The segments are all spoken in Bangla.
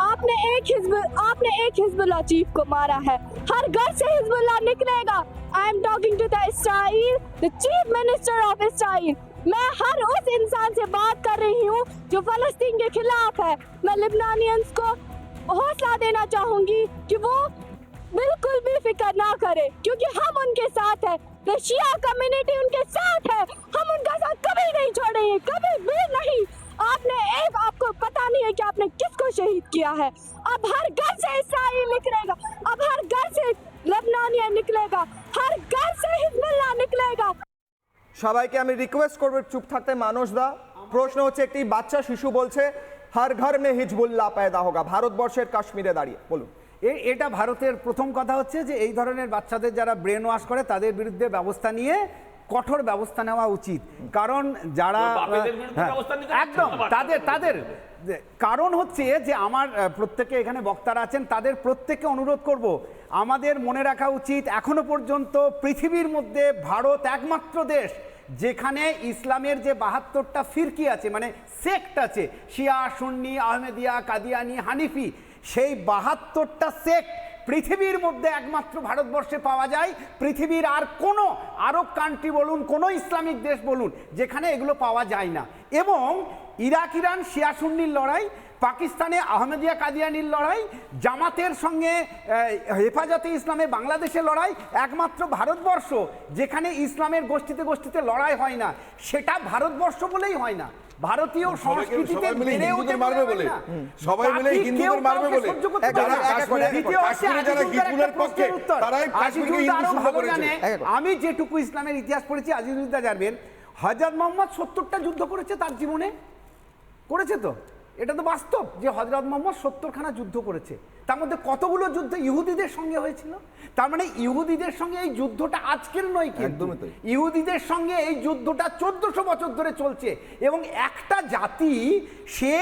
आपने एक हिजब आपने एक हिजबुल्लाह चीफ को मारा है। हर घर से हिजबुल्लाह निकलेगा। I am talking to the Israel the chief minister of Israel मैं हर उस इंसान से बात कर रही हूँ जो फलस्तीन के खिलाफ है। मैं लिबनानियंस को हौसला देना चाहूँगी कि वो बिल्कुल भी फ़िक्र ना करे, क्योंकि हम उनके साथ है। द शिया कम्युनिटी उनके साथ है। हम उनका साथ कभी नहीं छोड़ेंगे, कभी भी नहीं। आपने एक आपको पता नहीं है कि आपने किसको शहीद किया है अब हर घर से इसराइल निकलेगा अब हर घर से लेबनानिया निकलेगा हर घर से हिजबुल्लाह निकलेगा সবাইকে আমি রিকোয়েস্ট করবো চুপ থাকতে মানুষ দা প্রশ্ন হচ্ছে একটি বাচ্চা শিশু বলছে হার ঘর মে হিজবুল্লাহ পায়দা হোগা ভারতবর্ষের কাশ্মীরে দাঁড়িয়ে বলুন এ- এটা ভারতের প্রথম কথা হচ্ছে যে এই ধরনের বাচ্চাদের যারা ব্রেন ওয়াশ করে তাদের বিরুদ্ধে ব্যবস্থা নিয়ে কঠোর ব্যবস্থা নেওয়া উচিত। কারণ যারা হ্যাঁ, একদম। তাদের তাদের কারণ হচ্ছে যে আমার প্রত্যেকে এখানে বক্তারা আছেন তাদের প্রত্যেককে অনুরোধ করব আমাদের মনে রাখা উচিত এখনও পর্যন্ত পৃথিবীর মধ্যে ভারত একমাত্র দেশ যেখানে ইসলামের যে বাহাত্তরটা ফিরকি আছে মানে সেক্ট আছে শিয়া সুন্নি আহমেদিয়া কাদিয়ানি হানিফি সেই বাহাত্তরটা সেক্ট পৃথিবীর মধ্যে একমাত্র ভারতবর্ষে পাওয়া যায়। পৃথিবীর আর কোনো আরব কান্ট্রি বলুন, কোনো ইসলামিক দেশ বলুন, যেখানে এগুলো পাওয়া যায় না। এবং ইরাক ইরান শিয়াসুন্নির লড়াই পাকিস্তানে আহমেদিয়া কাদিয়ানির লড়াই জামাতের সঙ্গে হেফাজতে ইসলামে বাংলাদেশের লড়াই একমাত্র ভারতবর্ষ যেখানে ইসলামের গোষ্ঠীতে গোষ্ঠীতে লড়াই হয় না। সেটা ভারতবর্ষ বলেই হয় না। ভারতীয় সংস্কৃতিতে বেড়ে হিন্দুদের মারবে বলে। সবাই মিলে হিন্দুদের মারবে বলে। দ্বিতীয় যারা পক্ষে, তারাই কাশ্মীরকে হিন্দু করেছে। আমি যেটুকু ইসলামের ইতিহাস পড়েছি আজিজুদ্দা জানবেন হজরত মোহাম্মদ সত্তরটা যুদ্ধ করেছে তার জীবনে? করেছে তো? এটা তো বাস্তব যে হজরত মোহাম্মদ সত্তরখানা যুদ্ধ করেছে। তার মধ্যে কতগুলো যুদ্ধ ইহুদিদের সঙ্গে হয়েছিল? তার মানে ইহুদিদের সঙ্গে এই যুদ্ধটা আজকের নয় কিন্তু। ইহুদিদের সঙ্গে এই যুদ্ধটা চোদ্দশো বছর ধরে চলছে এবং একটা জাতি সে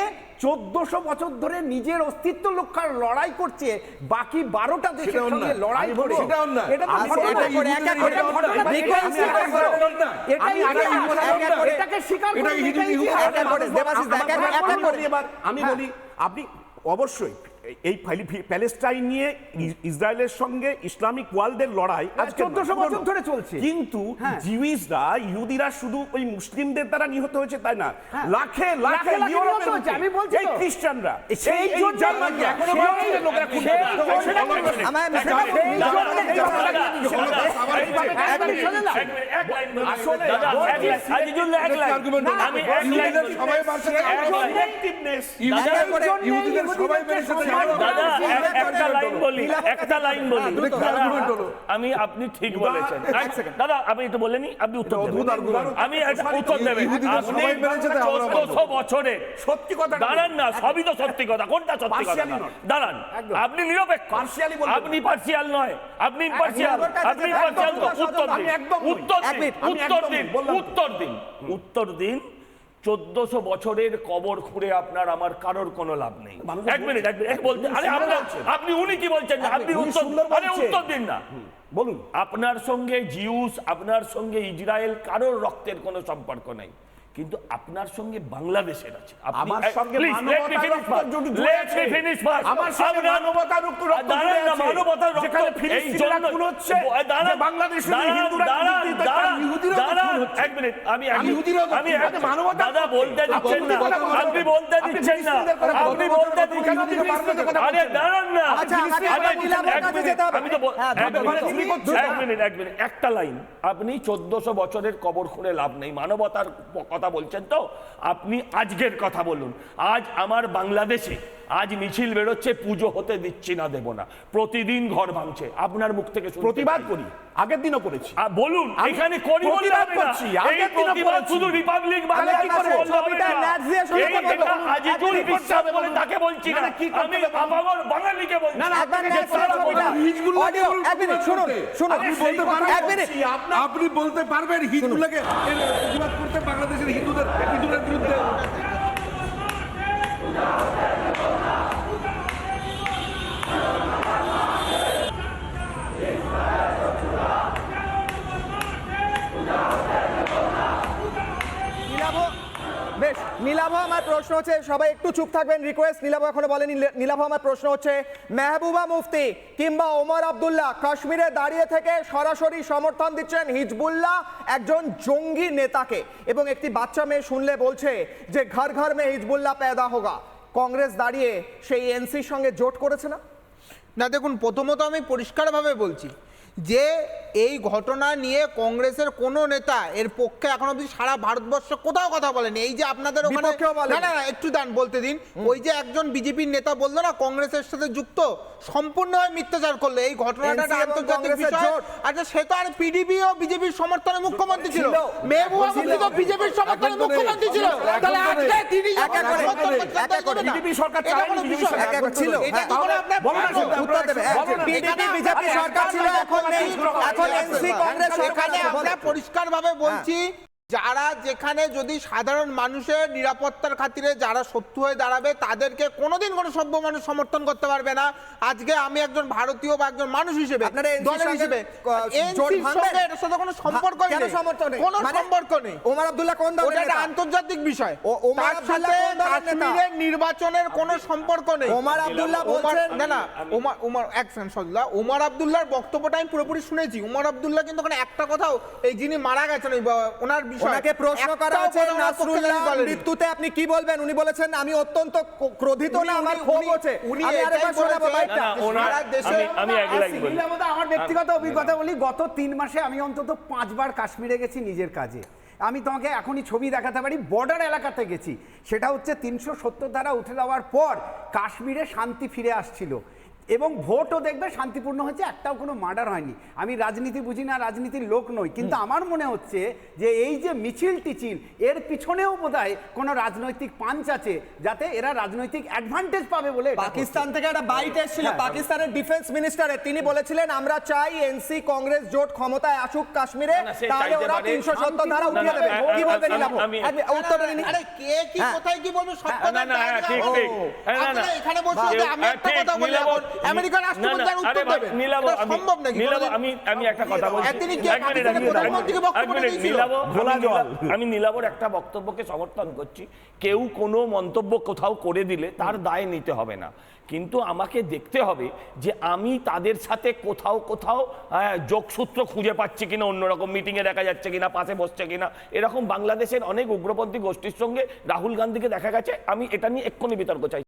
চোদ্দশো বছর ধরে নিজের অস্তিত্ব লক্ষার লড়াই করছে বাকি বারোটা দেশের সঙ্গে লড়াই করে এটাকে স্বীকার আমি বলি আপনি অবশ্যই এই প্যালেস্টাইন নিয়ে ইসরায়েলের সঙ্গে ইসলামিক ওয়ার্ল্ডের লড়াই আজ চোদ্দশো বছর ধরে চলছে। কিন্তু হ্যাঁ। জিউইসরা ইহুদিরা শুধু ওই মুসলিমদের দ্বারা নিহত হয়েছে তাই না? হ্যাঁ। লাখে লাখে আমি বলছি এই খ্রিস্টানরা। সেই জন্য এখনও লোকেরা আমি এটা আপনি ঠিক বলেছেন। দাদা আমি একটু বলেনি আপনি উত্তর এটা। আমি উত্তর দেবেন। চোদ্দশো বছরে। সত্যি কথা দাঁড়ান না সবই তো সত্যি কথা। কোনটা সত্যি কথা. দাঁড়ান। আপনি নিরপেক্ষ। আপনি পার্সিয়াল নয় আপনি ইম্পার্সিয়াল আপনি ইম্পার্সিয়াল তো উত্তর দিন। উত্তর দিন উত্তর দিন নই, বললাম তো। উত্তর দিন উত্তর দিন চোদ্দশো বছরের কবর খুঁড়ে আপনার আমার কারোর কোনো লাভ নেই এক মিনিট এক মিনিট বলতে আরে। আপনি উনি কি বলছেন না? আপনি আরে উত্তর দিন না বলুন আপনার সঙ্গে জিউস আপনার সঙ্গে ইসরায়েল কারোর রক্তের কোনো সম্পর্ক নেই কিন্তু আপনার সঙ্গে বাংলাদেশের আছে আমার সঙ্গে. আমার সঙ্গে মানবতার রক্ত দাঁড়ান না। মানবতার রক্ত এই জন্য- হচ্ছে, দাঁড়ান, বাংলাদেশের হিন্দুরা এক মিনিট, আমি আমি দাদা বলতে দিচ্ছেন না। আপনি বলতে দিচ্ছেন না। আপনি বলতে দিচ্ছেন। আরে দাঁড়ান না। আমি তো এক মিনিট, এক মিনিট একটা লাইন। আপনি চোদ্দশো বছরের কবর খুঁড়ে লাভ নেই। মানবতার কথা বলছেন তো? আপনি আজকের কথা বলুন। আজ আমার বাংলাদেশে আজ মিছিল বেরোচ্ছে পুজো হতে দিচ্ছি না দেব না। প্রতিদিন ঘর ভাঙছে। আপনার মুখ থেকে প্রতিবাদ করি। আগের দিনও করেছি আ, বলুন এখানে করি বলে। করছি, আগের দিনও করেছি। শুধু রিপাবলিক বাংলা কি করে ছবিটা না? ন্যাচ দিয়ে শুরু এই আজিজুল বিশ্বাস বলে তাকে বলছি না, আমি? আপামর বাঙালিকে বলছি না, না, একবার আপনি ন্যাচ ছবিটা। বলেন, অডিও, এক মিনিট, শুনুন, শুনুন। আপনি বলতে পারবেন এক মিনিট। আপনি বলতে পারবেন এর প্রতিবাদ করতে বাংলাদেশের হিন্দুদের হিন্দুদের বিরুদ্ধে নীলাভ, আমার প্রশ্ন হচ্ছে, সবাই একটু চুপ থাকবেন রিকোয়েস্ট নীলাভ এখনও বলেনি। নীলাভ, আমার প্রশ্ন হচ্ছে, মেহবুবা মুফতি কিংবা ওমর আব্দুল্লাহ কাশ্মীরে দাঁড়িয়ে থেকে সরাসরি সমর্থন দিচ্ছেন হিজবুল্লাহ, একজন জঙ্গি নেতাকে। এবং একটি বাচ্চা মেয়ে শুনলে বলছে যে, ঘর ঘর মে হিজবুল্লাহ পেদা হোগা। কংগ্রেস দাঁড়িয়ে সেই এনসির সঙ্গে জোট করেছে না? না, দেখুন, প্রথমত আমি পরিষ্কারভাবে বলছি যে এই ঘটনা নিয়ে কংগ্রেসের কোনো নেতা এর পক্ষে এখন অবধি সারা ভারতবর্ষ কোথাও কথা বলেনি এই যে আপনাদের ওখানে। না না একটু দান বলতে দিন ওই যে একজন বিজেপির নেতা বলল না কংগ্রেসের সাথে যুক্ত সম্পূর্ণভাবে মিথ্যাচার করল এই ঘটনাটা আন্তর্জাতিক বিষয় আচ্ছা সে তো আর পিডিপি ও বিজেপির সমর্থনে মুখ্যমন্ত্রী ছিল। মেহবুবা। মুফতি তো বিজেপির সমর্থনে। মুখ্যমন্ত্রী ছিল এখন তো তাহলে নেই। আজকে তিনি এক এক করে, সমর্থন এক করছেন, এক তাই করে। বিজেপি সরকার এটা বিজেপি সরকার না। এক এক ছিল, এটা হ্যাঁ। না, উত্তর দেবে বিজেপি সরকার ছিল এখন নেই এখন এনসি কংগ্রেস সরকার আমরা পরিষ্কারভাবে বলছি যারা যেখানে যদি সাধারণ মানুষের নিরাপত্তার খাতিরে যারা শত্রু হয়ে দাঁড়াবে তাদেরকে কোনোদিন কোনো সভ্য মানুষ সমর্থন করতে পারবে না। আজকে আমি একজন ভারতীয় বা একজন মানুষ হিসেবে দলের হিসেবে সাথে কোনো নেই সম্পর্ক? কোনো মানে- সম্পর্ক নেই। ওমর আব্দুল্লাহ কোন দলের ওটা নেতা? আন্তর্জাতিক বিষয়। ওমর আব্দুল্লাহ কোন দলের কাশ্মীরের নির্বাচনের কোনো সম্পর্ক নেই। ওমর আব্দুল্লাহ বলছেন না না ওমর ওমর এক সেকেন্ড সজলা ওমর আব্দুল্লাহর বক্তব্যটা আমি পুরোপুরি শুনেছি। ওমর আব্দুল্লাহ কিন্তু ওখানে একটা কথাও এই যিনি মারা গেছেন ওনার ওনাকে প্রশ্ন করা পক্ষে নাসরুল্লাহ মৃত্যুতে আপনি কি বলবেন? উনি বলেছেন আমি অত্যন্ত ক্রোধিত না আমার ক্ষোভ হচ্ছে উনি আরেকবার শোনাবো না, ওনার- দেশে আমি-। আমার ব্যক্তিগত অভিজ্ঞতা বলি গত তিন মাসে আমি অন্তত পাঁচবার কাশ্মীরে গেছি নিজের কাজে। আমি তোমাকে এখনই ছবি দেখাতে পারি বর্ডার এলাকাতে গেছি। সেটা হচ্ছে তিনশো সত্তর ধারা উঠে যাওয়ার পর কাশ্মীরে শান্তি ফিরে আসছিল। এবং ভোটও দেখবে শান্তিপূর্ণ হয়েছে একটাও কোনো মার্ডার হয়নি। আমি রাজনীতি বুঝি না রাজনীতির লোক নই কিন্তু আমার মনে হচ্ছে যে এই যে মিছিল টিচিল এর পিছনেও বোধহয় কোনো রাজনৈতিক পাঞ্চ আছে যাতে এরা রাজনৈতিক অ্যাডভান্টেজ পাবে বলে পাকিস্তান থেকে একটা বাইট এসেছিল হ্যাঁ। পাকিস্তানের ডিফেন্স মিনিস্টারের তিনি বলেছিলেন আমরা চাই এনসি কংগ্রেস জোট ক্ষমতায় আসুক কাশ্মীরে তাহলে ওরা পারে। তিনশো সত্তর ধারা না, উঠিয়ে দেবে। কি বলবেন আমি- নীলাভ উত্তরটা নিন আরে কে কি হ্যাঁ। কোথায় কি বলবে? সব হ্যাঁ, কথা না, না, হ্যাঁ, ঠিক, ঠিক। হ্যাঁ, না, না। আপনারা এখানে বসে আমি একটা কথা বলি আমেরিকার না, না, রাষ্ট্রপতি আর আরে উত্তর দেবেন সম্ভব নাকি? নীলাভ, বলেন? আমি আমি একটা কথা বলছি। তিনি কি প্রধানমন্ত্রীকে বক্তব্য দিয়েছিল? আমি নীলাভর একটা বক্তব্যকে সমর্থন করছি। কেউ কোনো মন্তব্য কোথাও করে দিলে তার দায় নিতে হবে না। কিন্তু আমাকে দেখতে হবে যে আমি তাদের সাথে কোথাও কোথাও যোগসূত্র খুঁজে পাচ্ছি কিনা অন্যরকম মিটিংয়ে দেখা যাচ্ছে কিনা পাশে বসছে কিনা। এরকম বাংলাদেশের অনেক উগ্রপন্থী গোষ্ঠীর সঙ্গে রাহুল গান্ধীকে দেখা গেছে। আমি এটা নিয়ে এক্ষুনি বিতর্ক চাই।